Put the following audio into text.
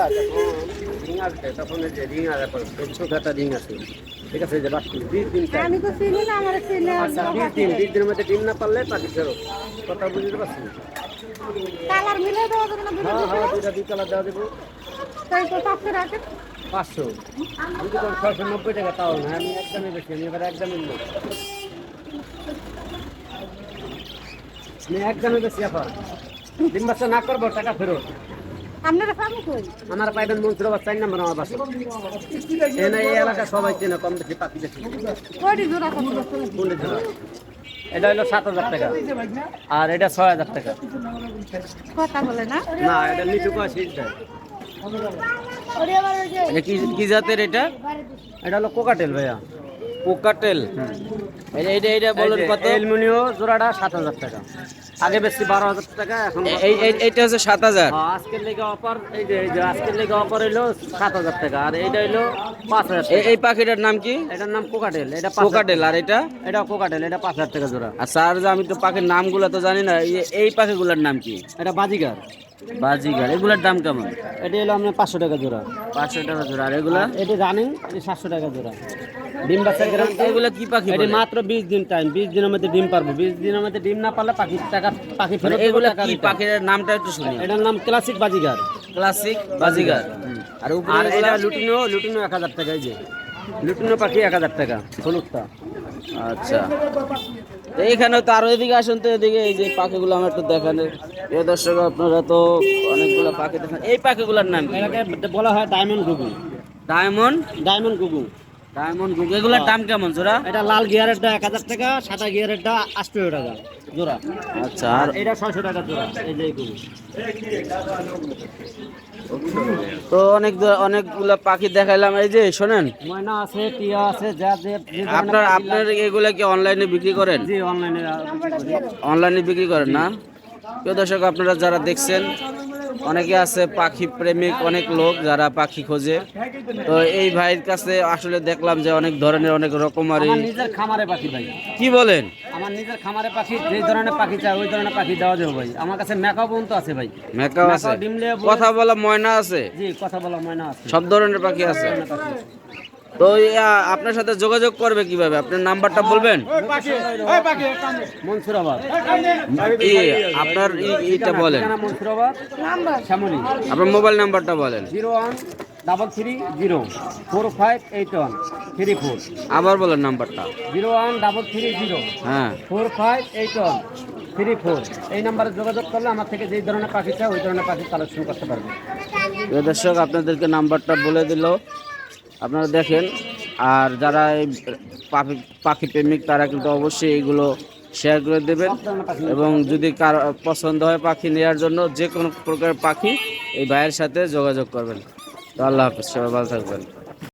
যখন রিং আসবে তখন এই যে রিং ছোট একটা রিং আছে। ঠিক আছে যে বিশ দিন আমি তো চিনি না আমার চিনি আচ্ছা বিশ দিন বিশ দিনের মধ্যে ডিম না পারলে পাখি ফেরত কথা বুঝতে পারছি কালার মিলে দেওয়া যাবে না হ্যাঁ হ্যাঁ দুটা দুই কালার দেওয়া দেবো তাই তো পাঁচশো রাখেন ছয়শো নব্বই টাকা তাও না আমি একদমই বেশি আমি এবার একদমই নেই। আমি একদমই বেশি এখন ডিম বাচ্চা না করব টাকা ফেরত। আপনারা পাবো কই? আমার পাইবেন মন্ত্রবাদ চাই নাম্বার আমার বাসা। এনে এই এলাকা সবাই চেনে কম বেশি পাখি জোড়া কত জোড়া? এটা হলো সাত হাজার টাকা। আর এটা ছয় হাজার টাকা। কথা বলে না। না এটা নিচু কয় সিট দেয়? ওরে আবার ওই যে এটা কি কি জাতের এটা? এটা হলো কোকাটেল ভাইয়া। কোকাটেল। এটা এটা এটা বলেন কত? এলমিনিও জোড়াটা সাত হাজার টাকা। আগে বেশি বারো হাজার টাকা এখন এই এই- এইটা হচ্ছে সাত হাজার। হ্যাঁ, আজকের লেগে অফার এই যে আজকের লেগে অফার হইল সাত হাজার টাকা আর এইটা হইল পাঁচ হাজার এই পাখিটার নাম কি? এটার নাম কোকাটেল এটা কোকাটেল আর এটা? এটা কোকাটেল এটা পাঁচ হাজার টাকা জোড়া। আর স্যার আমি তো পাখির নামগুলো তো জানি না এই- এই পাখিগুলোর নাম কি? এটা বাজিগার। বাজিগার এগুলোর দাম কেমন? এটা হলো আপনার পাঁচশো টাকা জোড়া। পাঁচশো টাকা জোড়া আর এগুলা? এটা রানিং সাতশো টাকা জোড়া। ডিম বাচ্চা গ্যারান্টি এগুলা কি পাখি এটি? মাত্র বিশ দিন টাইম বিশ দিনের মধ্যে ডিম পারব। বিশ দিনের মধ্যে ডিম না পারলে পাখি টাকা পাখি মানে ফেরত দেবো, কি পাখির নামটা একটু শুনি। এটার নাম ক্লাসিক বাজিগার। ক্লাসিক বাজিগার। আর উপরে এটা লুটিনো লুটিনো এক হাজার টাকা এই যে। লুটিনো পাখি এক হাজার টাকা হলুদটা। আচ্ছা। তো এখানে তো আরও এদিকে আসুন তো এদিকে এই যে পাখিগুলো আমার একটু দেখান। প্রিয় দর্শক আপনারা তো অনেকগুলো পাখি দেখেন। এই পাখিগুলোর নাম এটাকে বলা হয় ডায়মন্ড গুগু ডায়মন্ড ডায়মন্ড গুগু ডায়মন্ড গুগ এগুলোর দাম কেমন জোড়া? এটা লাল গিয়ারেরটা এক হাজার টাকা সাদা গিয়ারেরটা আটশো টাকা জোড়া। আচ্ছা আর আর? এটা ছয়শো টাকা জোড়া এই যে তো অনেক অনেকগুলো পাখি দেখাইলাম এই যে শোনেন। ময়না আছে টিয়া আছে যা যে যে আপনার আপনার এগুলা কি অনলাইনে বিক্রি করেন? জি অনলাইনে অনলাইনে বিক্রি করেন না? প্রিয় দর্শক আপনারা যারা দেখছেন অনেকে আছে পাখি প্রেমিক অনেক লোক যারা পাখি খোঁজে। তো এই ভাইয়ের কাছে আসলে দেখলাম যে অনেক ধরনের অনেক রকমারি নিজের খামারে পাখি ভাই। কি বলেন? আমার নিজের খামারে পাখি যে ধরনের পাখি চাই ওই ধরনের পাখি দেওয়া যাবে ভাই। আমার কাছে মেকাও পর্যন্ত আছে ভাই। মেকাও আছে। কথা বলা ময়না আছে? জি কথা বলা ময়না আছে? সব ধরনের পাখি আছে। তো আপনার সাথে যোগাযোগ করবে কীভাবে? আপনার নাম্বারটা বলবেন? আপনার ইটা বলেন। আপনার মোবাইল নাম্বারটা বলেন। Zero one double three zero four five eight one three four. আবার বলেন নাম্বারটা। Zero one double three zero হ্যাঁ। Four five eight one three four. এই নাম্বারে যোগাযোগ করলে আমার থেকে যেই ধরনের পাখি চাই ওই ধরনের পাখি কালেকশন করতে পারবে। দর্শক আপনাদেরকে নাম্বারটা বলে দিল। আপনারা দেখেন, আর যারা এই পাখি পাখি প্রেমিক, তারা কিন্তু অবশ্যই এগুলো শেয়ার করে দেবেন। এবং যদি কার পছন্দ হয় পাখি নেওয়ার জন্য, যে কোনো প্রকার পাখি এই ভাইয়ের সাথে যোগাযোগ করবেন। তো আল্লাহ হাফিজ, সবাই ভালো থাকবেন।